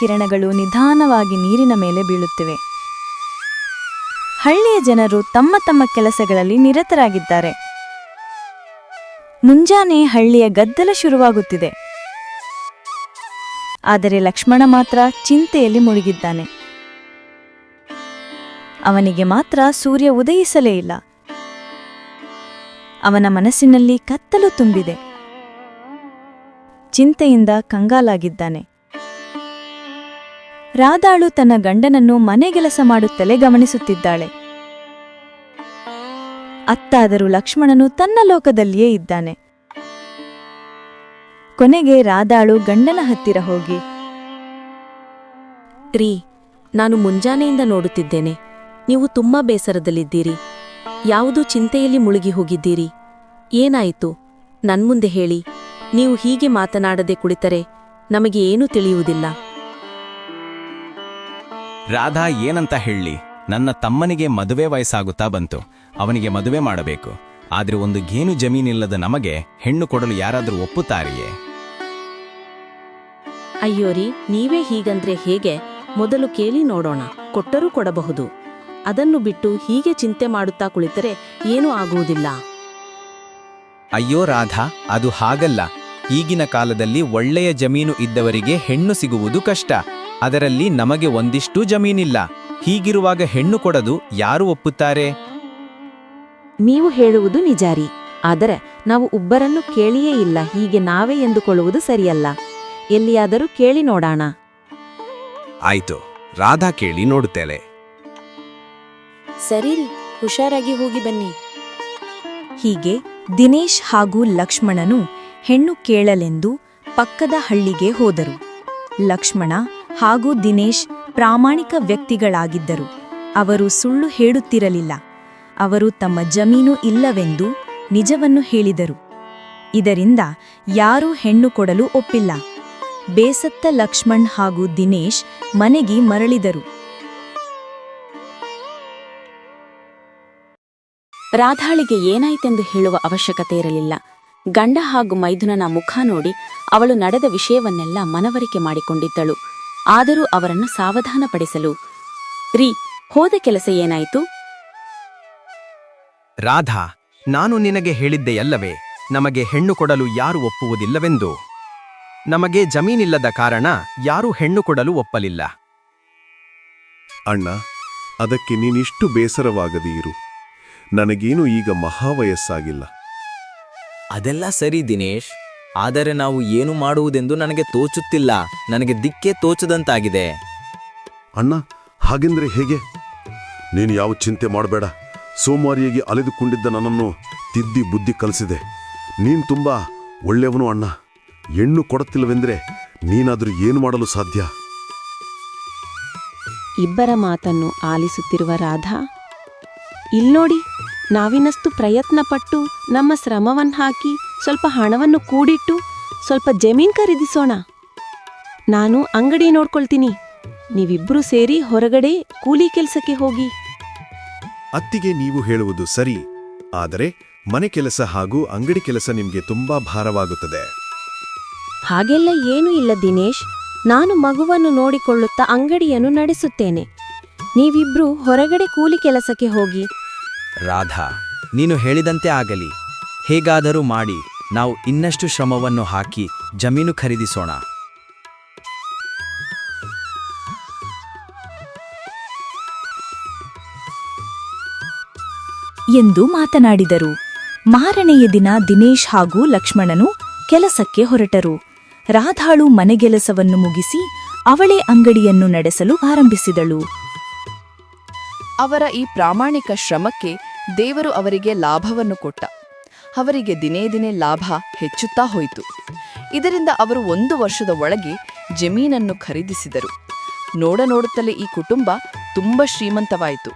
ಕಿರಣಗಳು ನಿಧಾನವಾಗಿ ನೀರಿನ ಮೇಲೆ ಬೀಳುತ್ತಿವೆ. ಹಳ್ಳಿಯ ಜನರು ತಮ್ಮ ತಮ್ಮ ಕೆಲಸಗಳಲ್ಲಿ ನಿರತರಾಗಿದ್ದಾರೆ. ಮುಂಜಾನೆ ಹಳ್ಳಿಯ ಗದ್ದಲ ಶುರುವಾಗುತ್ತಿದೆ. ಆದರೆ ಲಕ್ಷ್ಮಣ ಮಾತ್ರ ಚಿಂತೆಯಲ್ಲಿ ಮುಳುಗಿದ್ದಾನೆ. ಅವನಿಗೆ ಮಾತ್ರ ಸೂರ್ಯ ಉದಯಿಸಲೇ ಇಲ್ಲ. ಅವನ ಮನಸ್ಸಿನಲ್ಲಿ ಕತ್ತಲು ತುಂಬಿದೆ. ಚಿಂತೆಯಿಂದ ಕಂಗಾಲಾಗಿದ್ದಾನೆ. ರಾಧಾಳು ತನ್ನ ಗಂಡನನ್ನು ಮನೆಗೆಲಸ ಮಾಡುತ್ತಲೇ ಗಮನಿಸುತ್ತಿದ್ದಾಳೆ. ಅತ್ತಾದರೂ ಲಕ್ಷ್ಮಣನು ತನ್ನ ಲೋಕದಲ್ಲಿಯೇ ಇದ್ದಾನೆ. ಕೊನೆಗೆ ರಾಧಾಳು ಗಂಡನ ಹತ್ತಿರ ಹೋಗಿ, ರೀ, ನಾನು ಮುಂಜಾನೆಯಿಂದ ನೋಡುತ್ತಿದ್ದೇನೆ. ನೀವು ತುಂಬಾ ಬೇಸರದಲ್ಲಿದ್ದೀರಿ. ಯಾವುದೂ ಚಿಂತೆಯಲ್ಲಿ ಮುಳುಗಿ ಹೋಗಿದ್ದೀರಿ? ಏನಾಯಿತು? ನನ್ಮುಂದೆ ಹೇಳಿ. ನೀವು ಹೀಗೆ ಮಾತನಾಡದೆ ಕುಳಿತರೆ ನಮಗೆ ಏನೂ ತಿಳಿಯುವುದಿಲ್ಲ. ರಾಧಾ ಏನಂತ ಹೇಳಿ ನನ್ನ ತಮ್ಮನಿಗೆ ಮದುವೆ ವಯಸ್ಸಾಗುತ್ತಾ ಬಂತು. ಅವನಿಗೆ ಮದುವೆ ಮಾಡಬೇಕು. ಆದ್ರೆ ಒಂದು ಗೇನು ಜಮೀನಿಲ್ಲದ ನಮಗೆ ಹೆಣ್ಣು ಕೊಡಲು ಯಾರಾದರೂ ಒಪ್ಪುತ್ತಾರೆಯೇ? ಅಯ್ಯೋರಿ ನೀವೇ ಹೀಗಂದ್ರೆ ಹೇಗೆ? ಮೊದಲು ಕೇಳಿ ನೋಡೋಣ. ಕೊಟ್ಟರೂ ಕೊಡಬಹುದು. ಅದನ್ನು ಬಿಟ್ಟು ಹೀಗೆ ಚಿಂತೆ ಮಾಡುತ್ತಾ ಕುಳಿತರೆ ಏನೂ ಆಗುವುದಿಲ್ಲ. ಅಯ್ಯೋ ರಾಧಾ ಅದು ಹಾಗಲ್ಲ. ಈಗಿನ ಕಾಲದಲ್ಲಿ ಒಳ್ಳೆಯ ಜಮೀನು ಇದ್ದವರಿಗೆ ಹೆಣ್ಣು ಸಿಗುವುದು ಕಷ್ಟ. ಅದರಲ್ಲಿ ನಮಗೆ ಒಂದಿಷ್ಟೂ ಜಮೀನಿಲ್ಲ. ಹೀಗಿರುವಾಗ ಹೆಣ್ಣು ಕೊಡದು ಯಾರು ಒಪ್ಪುತ್ತಾರೆ? ನೀವು ಹೇಳುವುದು ನಿಜಾರಿ. ಆದರೆ ನಾವು ಒಬ್ಬರನ್ನು ಕೇಳಿಯೇ ಇಲ್ಲ. ಹೀಗೆ ನಾವೇ ಎಂದುಕೊಳ್ಳುವುದು ಸರಿಯಲ್ಲ. ಎಲ್ಲಿಯಾದರೂ ಕೇಳಿ ನೋಡೋಣ. ಆಯ್ತು. ರಾಧಾ ಕೇಳಿ ನೋಡುತ್ತೇನೆ. ಸರಿ ಹುಷಾರಾಗಿ ಹೋಗಿ ಬನ್ನಿ. ಹೀಗೆ ದಿನೇಶ್ ಹಾಗೂ ಲಕ್ಷ್ಮಣನು ಹೆಣ್ಣು ಕೇಳಲೆಂದು ಪಕ್ಕದ ಹಳ್ಳಿಗೆ ಹೋದರು. ಲಕ್ಷ್ಮಣ ಹಾಗೂ ದಿನೇಶ್ ಪ್ರಾಮಾಣಿಕ ವ್ಯಕ್ತಿಗಳಾಗಿದ್ದರು. ಅವರು ಸುಳ್ಳು ಹೇಳುತ್ತಿರಲಿಲ್ಲ. ಅವರು ತಮ್ಮ ಜಮೀನು ಇಲ್ಲವೆಂದು ನಿಜವನ್ನು ಹೇಳಿದರು. ಇದರಿಂದ ಯಾರೂ ಹೆಣ್ಣು ಕೊಡಲು ಒಪ್ಪಿಲ್ಲ. ಬೇಸತ್ತ ಲಕ್ಷ್ಮಣ್ ಹಾಗೂ ದಿನೇಶ್ ಮನೆಗೆ ಮರಳಿದರು. ರಾಧಾಳಿಗೆ ಏನಾಯ್ತೆಂದು ಹೇಳುವ ಅವಶ್ಯಕತೆ ಇರಲಿಲ್ಲ. ಗಂಡ ಹಾಗೂ ಮೈದುನನ ಮುಖ ನೋಡಿ ಅವಳು ನಡೆದ ವಿಷಯವನ್ನೆಲ್ಲ ಮನವರಿಕೆ ಮಾಡಿಕೊಂಡಿದ್ದಳು. ಆದರೂ ಅವರನ್ನು ಸಾವಧಾನಪಡಿಸಲು. ರೀ ಹೋದ ಕೆಲಸ ಏನಾಯಿತು? ರಾಧಾ ನಾನು ನಿನಗೆ ಹೇಳಿದ್ದೆಯಲ್ಲವೇ ನಮಗೆ ಹೆಣ್ಣು ಕೊಡಲು ಯಾರು ಒಪ್ಪುವುದಿಲ್ಲವೆಂದು. ನಮಗೆ ಜಮೀನಿಲ್ಲದ ಕಾರಣ ಯಾರೂ ಹೆಣ್ಣು ಕೊಡಲು ಒಪ್ಪಲಿಲ್ಲ. ಅಣ್ಣ ಅದಕ್ಕೆ ನೀನಿಷ್ಟು ಬೇಸರವಾಗದೀರು. ನನಗೇನು ಈಗ ಮಹಾವಯಸ್ಸಾಗಿಲ್ಲ. ಅದೆಲ್ಲ ಸರಿ ದಿನೇಶ್. ಆದರೆ ನಾವು ಏನು ಮಾಡುವುದೆಂದು ನನಗೆ ತೋಚುತ್ತಿಲ್ಲ. ನನಗೆ ದಿಕ್ಕೇ ತೋಚದಂತಾಗಿದೆ. ಅಣ್ಣ ಹಾಗೆಂದ್ರೆ ಹೇಗೆ? ನೀನು ಯಾವ ಚಿಂತೆ ಮಾಡಬೇಡ. ಸೋಮವಾರಿಯಾಗಿ ಅಲೆದುಕೊಂಡಿದ್ದ ನನ್ನನ್ನು ತಿದ್ದಿ ಬುದ್ಧಿ ಕಲಿಸಿದೆ. ನೀನು ತುಂಬ ಒಳ್ಳೆಯವನು ಅಣ್ಣ. ಹೆಣ್ಣು ಕೊಡುತ್ತಿಲ್ಲವೆಂದ್ರೆ ನೀನಾದರೂ ಏನು ಮಾಡಲು ಸಾಧ್ಯ? ಇಬ್ಬರ ಮಾತನ್ನು ಆಲಿಸುತ್ತಿರುವ ರಾಧಾ ಇಲ್ನೋಡಿ? ನಾವಿನಷ್ಟು ಪ್ರಯತ್ನ ಪಟ್ಟು ನಮ್ಮ ಶ್ರಮವನ್ನು ಹಾಕಿ ಸ್ವಲ್ಪ ಹಣವನ್ನು ಕೂಡಿಟ್ಟು ಸ್ವಲ್ಪ ಜಮೀನ್ ಖರೀದಿಸೋಣ. ನಾನು ಅಂಗಡಿ ನೋಡ್ಕೊಳ್ತೀನಿ. ನೀವಿಬ್ರು ಸೇರಿ ಹೊರಗಡೆ ಕೂಲಿ ಕೆಲಸಕ್ಕೆ ಹೋಗಿ. ಅತ್ತಿಗೆ ನೀವು ಹೇಳುವುದು ಸರಿ. ಆದರೆ ಮನೆ ಕೆಲಸ ಹಾಗೂ ಅಂಗಡಿ ಕೆಲಸ ನಿಮಗೆ ತುಂಬಾ ಭಾರವಾಗುತ್ತದೆ. ಹಾಗೆಲ್ಲ ಏನೂ ಇಲ್ಲ ದಿನೇಶ್. ನಾನು ಮಗುವನ್ನು ನೋಡಿಕೊಳ್ಳುತ್ತಾ ಅಂಗಡಿಯನ್ನು ನಡೆಸುತ್ತೇನೆ. ನೀವಿಬ್ರು ಹೊರಗಡೆ ಕೂಲಿ ಕೆಲಸಕ್ಕೆ ಹೋಗಿ ರಾಧಾ ನೀನು ಹೇಳಿದಂತೆ ಆಗಲಿ. ಹೇಗಾದರೂ ಮಾಡಿ ನಾವು ಇನ್ನಷ್ಟು ಶ್ರಮವನ್ನು ಹಾಕಿ ಜಮೀನು ಖರೀದಿಸೋಣ. ಎಂದು ಮಾತನಾಡಿದರು. ಮಾರನೆಯ ದಿನ ದಿನೇಶ್ ಹಾಗೂ ಲಕ್ಷ್ಮಣನು ಕೆಲಸಕ್ಕೆ ಹೊರಟರು. ರಾಧಾಳು ಮನೆಗೆಲಸವನ್ನು ಮುಗಿಸಿ ಅವಳೇ ಅಂಗಡಿಯನ್ನು ನಡೆಸಲು ಆರಂಭಿಸಿದಳು. ಅವರ ಈ ಪ್ರಾಮಾಣಿಕ ಶ್ರಮಕ್ಕೆ ದೇವರು ಅವರಿಗೆ ಲಾಭವನ್ನು ಕೊಟ್ಟ. ಅವರಿಗೆ ದಿನೇ ದಿನೇ ಲಾಭ ಹೆಚ್ಚುತ್ತಾ ಹೋಯಿತು. ಇದರಿಂದ ಅವರು ಒಂದು ವರ್ಷದ ಒಳಗೆ ಜಮೀನನ್ನು ಖರೀದಿಸಿದರು. ನೋಡ ನೋಡುತ್ತಲೇ ಈ ಕುಟುಂಬ ತುಂಬ ಶ್ರೀಮಂತವಾಯಿತು.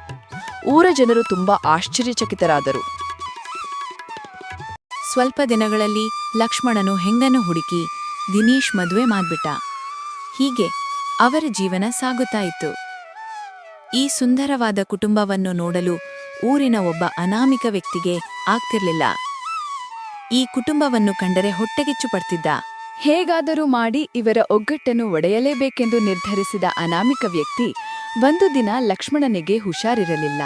ಊರ ಜನರು ತುಂಬಾ ಆಶ್ಚರ್ಯಚಕಿತರಾದರು. ಸ್ವಲ್ಪ ದಿನಗಳಲ್ಲಿ ಲಕ್ಷ್ಮಣನು ಹೆಂಗನ್ನು ಹುಡುಕಿ ದಿನೇಶ್ ಮದುವೆ ಮಾಡ್ಬಿಟ್ಟ. ಹೀಗೆ ಅವರ ಜೀವನ ಸಾಗುತ್ತಾ ಇತ್ತು. ಈ ಸುಂದರವಾದ ಕುಟುಂಬವನ್ನು ನೋಡಲು ಊರಿನ ಒಬ್ಬ ಅನಾಮಿಕ ವ್ಯಕ್ತಿಗೆ ಆಗ್ತಿರ್ಲಿಲ್ಲ. ಈ ಕುಟುಂಬವನ್ನು ಕಂಡರೆ ಹೊಟ್ಟೆಗಿಚ್ಚು ಪಡ್ತಿದ್ದ. ಹೇಗಾದರೂ ಮಾಡಿ ಇವರ ಒಗ್ಗಟ್ಟನ್ನು ಒಡೆಯಲೇಬೇಕೆಂದು ನಿರ್ಧರಿಸಿದ ಅನಾಮಿಕ ವ್ಯಕ್ತಿ ಒಂದು ದಿನ ಲಕ್ಷ್ಮಣನಿಗೆ ಹುಷಾರಿರಲಿಲ್ಲ.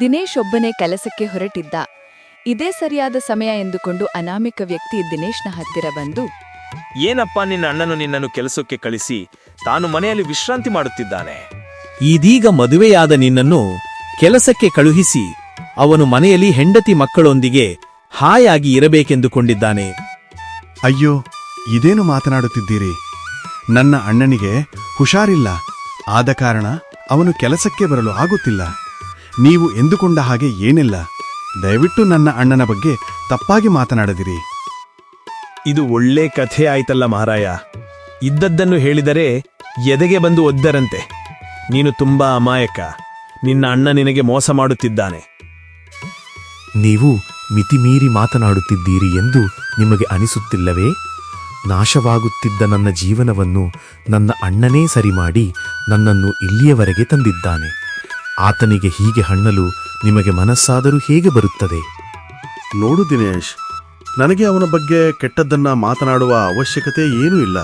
ದಿನೇಶ್ ಒಬ್ಬನೇ ಕೆಲಸಕ್ಕೆ ಹೊರಟಿದ್ದ. ಇದೇ ಸರಿಯಾದ ಸಮಯ ಎಂದುಕೊಂಡು ಅನಾಮಿಕ ವ್ಯಕ್ತಿ ದಿನೇಶ್ನ ಹತ್ತಿರ ಬಂದು ಏನಪ್ಪ ನಿನ್ನ ಅಣ್ಣನು ನಿನ್ನನ್ನು ಕೆಲಸಕ್ಕೆ ಕಳಿಸಿ ತಾನು ಮನೆಯಲ್ಲಿ ವಿಶ್ರಾಂತಿ ಮಾಡುತ್ತಿದ್ದಾನೆ. ಇದೀಗ ಮದುವೆಯಾದ ನಿನ್ನನ್ನು ಕೆಲಸಕ್ಕೆ ಕಳುಹಿಸಿ ಅವನು ಮನೆಯಲ್ಲಿ ಹೆಂಡತಿ ಮಕ್ಕಳೊಂದಿಗೆ ಹಾಯಾಗಿ ಇರಬೇಕೆಂದುಕೊಂಡಿದ್ದಾನೆ. ಅಯ್ಯೋ ಇದೇನು ಮಾತನಾಡುತ್ತಿದ್ದೀರಿ? ನನ್ನ ಅಣ್ಣನಿಗೆ ಹುಷಾರಿಲ್ಲ. ಆದ ಕಾರಣ ಅವನು ಕೆಲಸಕ್ಕೆ ಬರಲು ಆಗುತ್ತಿಲ್ಲ. ನೀವು ಎಂದುಕೊಂಡ ಹಾಗೆ ಏನಿಲ್ಲ. ದಯವಿಟ್ಟು ನನ್ನ ಅಣ್ಣನ ಬಗ್ಗೆ ತಪ್ಪಾಗಿ ಮಾತನಾಡದಿರಿ. ಇದು ಒಳ್ಳೆ ಕಥೆ ಆಯ್ತಲ್ಲ ಮಹಾರಾಯ. ಇದ್ದದ್ದನ್ನು ಹೇಳಿದರೆ ಎದೆಗೆ ಬಂದು ಒದ್ದರಂತೆ. ನೀನು ತುಂಬಾ ಅಮಾಯಕ. ನಿನ್ನ ಅಣ್ಣ ನಿನಗೆ ಮೋಸ ಮಾಡುತ್ತಿದ್ದಾನೆ. ನೀವು ಮಿತಿಮೀರಿ ಮಾತನಾಡುತ್ತಿದ್ದೀರಿ ಎಂದು ನಿಮಗೆ ಅನಿಸುತ್ತಿಲ್ಲವೇ? ನಾಶವಾಗುತ್ತಿದ್ದ ನನ್ನ ಜೀವನವನ್ನು ನನ್ನ ಅಣ್ಣನೇ ಸರಿ ಮಾಡಿ ನನ್ನನ್ನು ಇಲ್ಲಿಯವರೆಗೆ ತಂದಿದ್ದಾನೆ. ಆತನಿಗೆ ಹೀಗೆ ಹಣ್ಣಲು ನಿಮಗೆ ಮನಸ್ಸಾದರೂ ಹೇಗೆ ಬರುತ್ತದೆ? ನೋಡು ದಿನೇಶ್ ನನಗೆ ಅವನ ಬಗ್ಗೆ ಕೆಟ್ಟದ್ದನ್ನ ಮಾತನಾಡುವ ಅವಶ್ಯಕತೆ ಏನೂ ಇಲ್ಲ.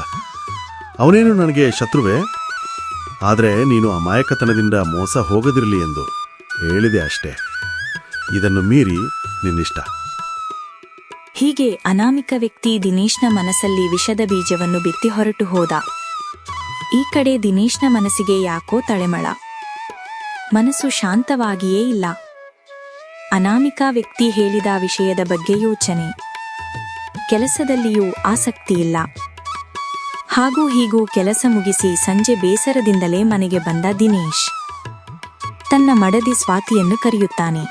ಅವನೇನು ನನಗೆ ಶತ್ರುವೆ? ಆದರೆ ನೀನು ಅಮಾಯಕತನದಿಂದ ಮೋಸ ಹೋಗದಿರಲಿ ಎಂದು ಹೇಳಿದೆ ಅಷ್ಟೇ. ಇದನ್ನು ಮೀರಿ ನಿನ್ನಿಷ್ಟ. ಹೀಗೆ ಅನಾಮಿಕ ವ್ಯಕ್ತಿ ದಿನೇಶ್ನ ಮನಸ್ಸಲ್ಲಿ ವಿಷದ ಬೀಜವನ್ನು ಬಿತ್ತಿ ಹೊರಟು ಹೋದ. ಈ ಕಡೆ ದಿನೇಶ್ನ ಮನಸ್ಸಿಗೆ ಯಾಕೋ ತಳೆಮಳ ಮನಸ್ಸು ಶಾಂತವಾಗಿಯೇ ಇಲ್ಲ. ಅನಾಮಿಕ ವ್ಯಕ್ತಿ ಹೇಳಿದ ವಿಷಯದ ಬಗ್ಗೆ ಯೋಚನೆ. ಕೆಲಸದಲ್ಲಿಯೂ ಆಸಕ್ತಿ ಇಲ್ಲ. ಹಾಗೂ ಹೀಗೂ ಕೆಲಸ ಮುಗಿಸಿ ಸಂಜೆ ಬೇಸರದಿಂದಲೇ ಮನೆಗೆ ಬಂದ ದಿನೇಶ್. ತನ್ನ ಮಡದಿ ಸ್ವಾತಿಯನ್ನು ಕರೆಯುತ್ತಾನೆ.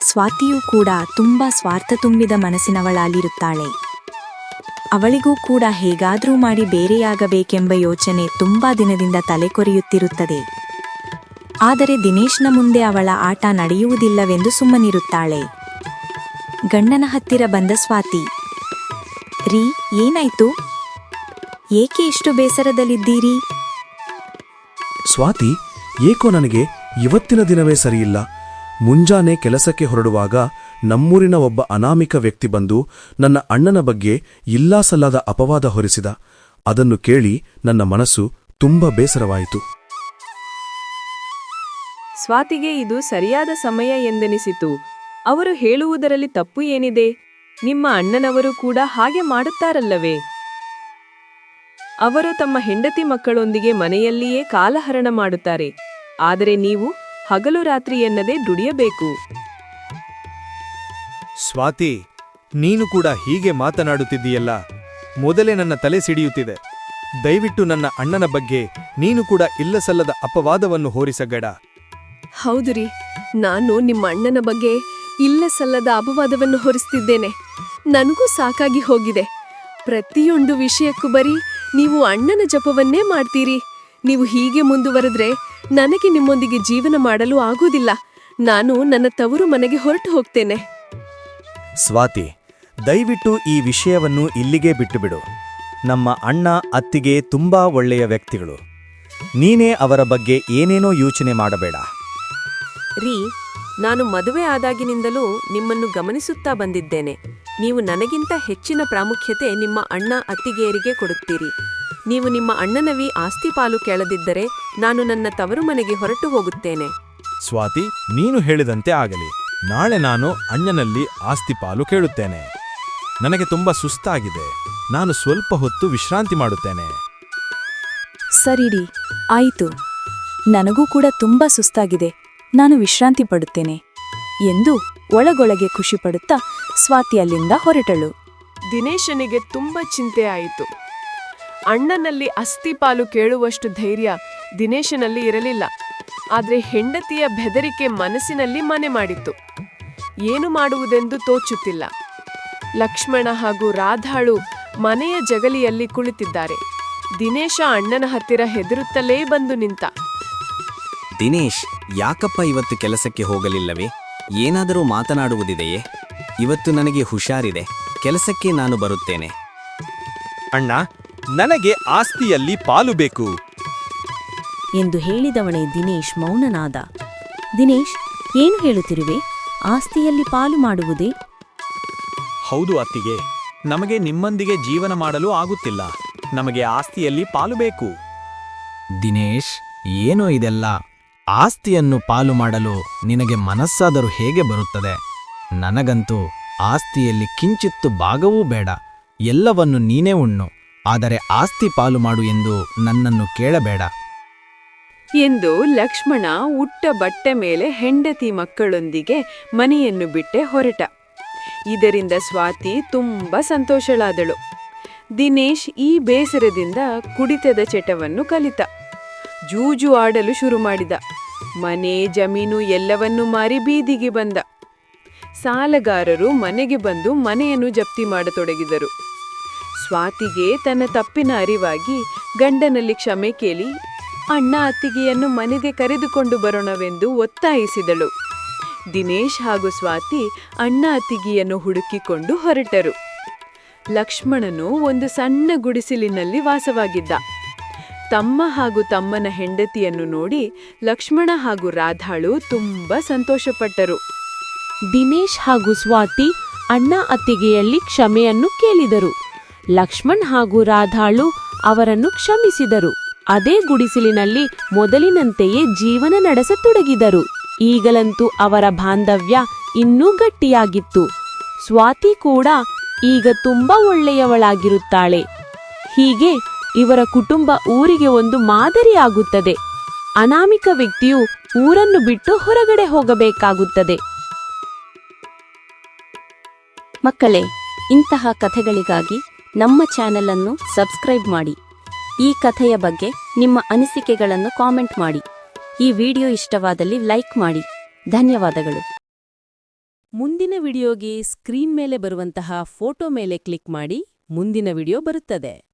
ಸ್ವಾತಿಯೂ ಕೂಡ ತುಂಬಾ ಸ್ವಾರ್ಥ ತುಂಬಿದ ಮನಸ್ಸಿನವಳಾಗಿರುತ್ತಾಳೆ. ಅವಳಿಗೂ ಕೂಡ ಹೇಗಾದರೂ ಮಾಡಿ ಬೇರೆಯಾಗಬೇಕೆಂಬ ಯೋಚನೆ ತುಂಬಾ ದಿನದಿಂದ ತಲೆ ಕೊರೆಯುತ್ತಿರುತ್ತದೆ. ಆದರೆ ದಿನೇಶ್ನ ಮುಂದೆ ಅವಳ ಆಟ ನಡೆಯುವುದಿಲ್ಲವೆಂದು ಸುಮ್ಮನಿರುತ್ತಾಳೆ. ಗಂಡನ ಹತ್ತಿರ ಬಂದ ಸ್ವಾತಿ, ರೀ, ಏನಾಯ್ತು? ಏಕೆ ಇಷ್ಟು ಬೇಸರದಲ್ಲಿದ್ದೀರಿ? ಸ್ವಾತಿ ಏಕೋ ನನಗೆ ಇವತ್ತಿನ ದಿನವೇ ಸರಿಯಿಲ್ಲ. ಮುಂಜಾನೆ ಕೆಲಸಕ್ಕೆ ಹೊರಡುವಾಗ ನಮ್ಮೂರಿನ ಒಬ್ಬ ಅನಾಮಿಕ ವ್ಯಕ್ತಿ ಬಂದು ನನ್ನ ಅಣ್ಣನ ಬಗ್ಗೆ ಇಲ್ಲಾಸಲ್ಲದ ಅಪವಾದ ಹೊರಿಸಿದ. ಅದನ್ನು ಕೇಳಿ ನನ್ನ ಮನಸ್ಸು ತುಂಬ ಬೇಸರವಾಯಿತು. ಸ್ವಾತಿಗೆ ಇದು ಸರಿಯಾದ ಸಮಯ ಎಂದೆನಿಸಿತು. ಅವರು ಹೇಳುವುದರಲ್ಲಿ ತಪ್ಪು ಏನಿದೆ? ನಿಮ್ಮ ಅಣ್ಣನವರು ಕೂಡ ಹಾಗೆ ಮಾಡುತ್ತಾರಲ್ಲವೇ? ಅವರು ತಮ್ಮ ಹೆಂಡತಿ ಮಕ್ಕಳೊಂದಿಗೆ ಮನೆಯಲ್ಲಿಯೇ ಕಾಲಹರಣ ಮಾಡುತ್ತಾರೆ. ಆದರೆ ನೀವು ಹಗಲು ರಾತ್ರಿ ಎನ್ನದೇ ದುಡಿಯಬೇಕು. ಸ್ವಾತಿ ನೀನು ಕೂಡ ಹೀಗೆ ಮಾತನಾಡುತ್ತಿದ್ದೀಯಲ್ಲ. ಮೊದಲೇ ನನ್ನ ತಲೆ ಸಿಡಿಯುತ್ತಿದೆ. ದಯವಿಟ್ಟು ನನ್ನ ಅಣ್ಣನ ಬಗ್ಗೆ ನೀನು ಕೂಡ ಇಲ್ಲಸಲ್ಲದ ಅಪವಾದವನ್ನು ಹೋರಿಸಬೇಡ. ಹೌದು ರೀ. ನಾನು ನಿಮ್ಮ ಅಣ್ಣನ ಬಗ್ಗೆ ಇಲ್ಲ ಸಲ್ಲದ ಅಪವಾದವನ್ನು ಹೊರಿಸ್ತಿದ್ದೇನೆ. ನನಗೂ ಸಾಕಾಗಿ ಹೋಗಿದೆ. ಪ್ರತಿಯೊಂದು ವಿಷಯಕ್ಕೂ ಬರೀ ನೀವು ಅಣ್ಣನ ಜಪವನ್ನೇ ಮಾಡ್ತೀರಿ. ನೀವು ಹೀಗೆ ಮುಂದುವರೆದ್ರೆ ನನಗೆ ನಿಮ್ಮೊಂದಿಗೆ ಜೀವನ ಮಾಡಲು ಆಗುವುದಿಲ್ಲ. ನಾನು ನನ್ನ ತವರು ಮನೆಗೆ ಹೊರಟು ಹೋಗ್ತೇನೆ. ಸ್ವಾತಿ ದಯವಿಟ್ಟು ಈ ವಿಷಯವನ್ನು ಇಲ್ಲಿಗೆ ಬಿಟ್ಟುಬಿಡು. ನಮ್ಮ ಅಣ್ಣ ಅತ್ತಿಗೆ ತುಂಬಾ ಒಳ್ಳೆಯ ವ್ಯಕ್ತಿಗಳು. ನೀನೇ ಅವರ ಬಗ್ಗೆ ಏನೇನೋ ಯೋಚನೆ ಮಾಡಬೇಡ. ರೀ ನಾನು ಮದುವೆ ಆದಾಗಿನಿಂದಲೂ ನಿಮ್ಮನ್ನು ಗಮನಿಸುತ್ತಾ ಬಂದಿದ್ದೇನೆ. ನೀವು ನನಗಿಂತ ಹೆಚ್ಚಿನ ಪ್ರಾಮುಖ್ಯತೆ ನಿಮ್ಮ ಅಣ್ಣ ಅತ್ತಿಗೆಯರಿಗೆ ಕೊಡುತ್ತೀರಿ. ನೀವು ನಿಮ್ಮ ಅಣ್ಣನವಿ ಆಸ್ತಿ ಪಾಲು ಕೇಳದಿದ್ದರೆ ನಾನು ನನ್ನ ತವರು ಮನೆಗೆ ಹೊರಟು ಹೋಗುತ್ತೇನೆ. ಸ್ವಾತಿ ನೀನು ಹೇಳಿದಂತೆ ಆಗಲಿ. ನಾಳೆ ನಾನು ಅಣ್ಣನಲ್ಲಿ ಆಸ್ತಿ ಪಾಲು ಕೇಳುತ್ತೇನೆ. ನನಗೆ ತುಂಬಾ ಸುಸ್ತಾಗಿದೆ. ನಾನು ಸ್ವಲ್ಪ ಹೊತ್ತು ವಿಶ್ರಾಂತಿ ಮಾಡುತ್ತೇನೆ. ಸರಿಡಿ ಆಯಿತು. ನನಗೂ ಕೂಡ ತುಂಬಾ ಸುಸ್ತಾಗಿದೆ. ನಾನು ವಿಶ್ರಾಂತಿ ಪಡುತ್ತೇನೆ. ಎಂದು ಒಳಗೊಳಗೆ ಖುಷಿಪಡುತ್ತಾ ಸ್ವಾತಿ ಅಲ್ಲಿಂದ ಹೊರಟಳು. ದಿನೇಶನಿಗೆ ತುಂಬ ಚಿಂತೆ ಆಯಿತು. ಅಣ್ಣನಲ್ಲಿ ಅಸ್ಥಿಪಾಲು ಕೇಳುವಷ್ಟು ಧೈರ್ಯ ದಿನೇಶನಲ್ಲಿ ಇರಲಿಲ್ಲ. ಆದರೆ ಹೆಂಡತಿಯ ಬೆದರಿಕೆ ಮನಸ್ಸಿನಲ್ಲಿ ಮನೆ ಮಾಡಿತ್ತು. ಏನು ಮಾಡುವುದೆಂದು ತೋಚುತ್ತಿಲ್ಲ. ಲಕ್ಷ್ಮಣ ಹಾಗೂ ರಾಧಾಳು ಮನೆಯ ಜಗಲಿಯಲ್ಲಿ ಕುಳಿತಿದ್ದಾರೆ. ದಿನೇಶ ಅಣ್ಣನ ಹತ್ತಿರ ಹೆದರುತ್ತಲೇ ಬಂದು ನಿಂತ. ದಿನೇಶ್ ಯಾಕಪ್ಪ ಇವತ್ತು ಕೆಲಸಕ್ಕೆ ಹೋಗಲಿಲ್ಲವೇ? ಏನಾದರೂ ಮಾತನಾಡುವುದಿದೆಯೇ? ಇವತ್ತು ನನಗೆ ಹುಷಾರಿದೆ. ಕೆಲಸಕ್ಕೆ ನಾನು ಬರುತ್ತೇನೆ. ಅಣ್ಣ ನನಗೆ ಆಸ್ತಿಯಲ್ಲಿ ಪಾಲು ಬೇಕು. ಎಂದು ಹೇಳಿದವನೇ ದಿನೇಶ್ ಮೌನನಾದ. ದಿನೇಶ್ ಏನು ಹೇಳುತ್ತಿರುವೆ? ಆಸ್ತಿಯಲ್ಲಿ ಪಾಲು ಮಾಡುವುದೇ? ಹೌದು ಅತ್ತಿಗೆ ನಮಗೆ ನಿಮ್ಮೊಂದಿಗೆ ಜೀವನ ಮಾಡಲು ಆಗುತ್ತಿಲ್ಲ. ನಮಗೆ ಆಸ್ತಿಯಲ್ಲಿ ಪಾಲು ಬೇಕು. ದಿನೇಶ್ ಏನೋ ಇದೆಲ್ಲ? ಆಸ್ತಿಯನ್ನು ಪಾಲು ಮಾಡಲು ನಿನಗೆ ಮನಸ್ಸಾದರೂ ಹೇಗೆ ಬರುತ್ತದೆ? ನನಗಂತೂ ಆಸ್ತಿಯಲ್ಲಿ ಕಿಂಚಿತ್ತು ಭಾಗವೂ ಬೇಡ. ಎಲ್ಲವನ್ನು ನೀನೇ ಉಣ್ಣು. ಆದರೆ ಆಸ್ತಿ ಪಾಲು ಮಾಡು ಎಂದು ನನ್ನನ್ನು ಕೇಳಬೇಡ. ಎಂದು ಲಕ್ಷ್ಮಣ ಉಟ್ಟ ಬಟ್ಟೆ ಮೇಲೆ ಹೆಂಡತಿ ಮಕ್ಕಳೊಂದಿಗೆ ಮನೆಯನ್ನು ಬಿಟ್ಟೆ ಹೊರಟ. ಇದರಿಂದ ಸ್ವಾತಿ ತುಂಬ ಸಂತೋಷಳಾದಳು. ದಿನೇಶ್ ಈ ಬೇಸರದಿಂದ ಕುಡಿತದ ಚಟವನ್ನು ಕಲಿತ. ಜೂಜು ಆಡಲು ಶುರು ಮಾಡಿದ. ಮನೆ ಜಮೀನು ಎಲ್ಲವನ್ನೂ ಮಾರಿ ಬೀದಿಗೆ ಬಂದ. ಸಾಲಗಾರರು ಮನೆಗೆ ಬಂದು ಮನೆಯನ್ನು ಜಪ್ತಿ ಮಾಡತೊಡಗಿದರು. ಸ್ವಾತಿಗೆ ತನ್ನ ತಪ್ಪಿನ ಅರಿವಾಗಿ ಗಂಡನಲ್ಲಿ ಕ್ಷಮೆ ಕೇಳಿ, ಅಣ್ಣ ಅತ್ತಿಗೆಯನ್ನು ಮನೆಗೆ ಕರೆದುಕೊಂಡು ಬರೋಣವೆಂದು ಒತ್ತಾಯಿಸಿದಳು. ದಿನೇಶ್ ಹಾಗೂ ಸ್ವಾತಿ ಅಣ್ಣ ಅತ್ತಿಗೆಯನ್ನು ಹುಡುಕಿಕೊಂಡು ಹೊರಟರು. ಲಕ್ಷ್ಮಣನು ಒಂದು ಸಣ್ಣ ಗುಡಿಸಿಲಿನಲ್ಲಿ ವಾಸವಾಗಿದ್ದ. ತಮ್ಮ ಹಾಗೂ ತಮ್ಮನ ಹೆಂಡತಿಯನ್ನು ನೋಡಿ ಲಕ್ಷ್ಮಣ ಹಾಗೂ ರಾಧಾಳು ತುಂಬ ಸಂತೋಷಪಟ್ಟರು. ದಿನೇಶ್ ಹಾಗೂ ಸ್ವಾತಿ ಅಣ್ಣ ಅತ್ತಿಗೆಯಲ್ಲಿ ಕ್ಷಮೆಯನ್ನು ಕೇಳಿದರು. ಲಕ್ಷ್ಮಣ್ ಹಾಗೂ ರಾಧಾಳು ಅವರನ್ನು ಕ್ಷಮಿಸಿದರು. ಅದೇ ಗುಡಿಸಿಲಿನಲ್ಲಿ ಮೊದಲಿನಂತೆಯೇ ಜೀವನ ನಡೆಸತೊಡಗಿದರು. ಈಗಲಂತೂ ಅವರ ಬಾಂಧವ್ಯ ಇನ್ನೂ ಗಟ್ಟಿಯಾಗಿತ್ತು. ಸ್ವಾತಿ ಕೂಡ ಈಗ ತುಂಬಾ ಒಳ್ಳೆಯವಳಾಗಿರುತ್ತಾಳೆ. ಹೀಗೆ ಇವರ ಕುಟುಂಬ ಊರಿಗೆ ಒಂದು ಮಾದರಿಯಾಗುತ್ತದೆ. ಅನಾಮಿಕ ವ್ಯಕ್ತಿಯು ಊರನ್ನು ಬಿಟ್ಟು ಹೊರಗಡೆ ಹೋಗಬೇಕಾಗುತ್ತದೆ. ಮಕ್ಕಳೇ, ಇಂತಹ ಕಥೆಗಳಿಗಾಗಿ ನಮ್ಮ ಚಾನೆಲ್ ಅನ್ನು ಸಬ್ಸ್ಕ್ರೈಬ್ ಮಾಡಿ. ಈ ಕಥೆಯ ಬಗ್ಗೆ ನಿಮ್ಮ ಅನಿಸಿಕೆಗಳನ್ನು ಕಾಮೆಂಟ್ ಮಾಡಿ. ಈ ವಿಡಿಯೋ ಇಷ್ಟವಾದಲ್ಲಿ ಲೈಕ್ ಮಾಡಿ. ಧನ್ಯವಾದಗಳು. ಮುಂದಿನ ವಿಡಿಯೋಗೆ ಸ್ಕ್ರೀನ್ ಮೇಲೆ ಬರುವಂತಹ ಫೋಟೋ ಮೇಲೆ ಕ್ಲಿಕ್ ಮಾಡಿ ಮುಂದಿನ ವಿಡಿಯೋ ಬರುತ್ತದೆ.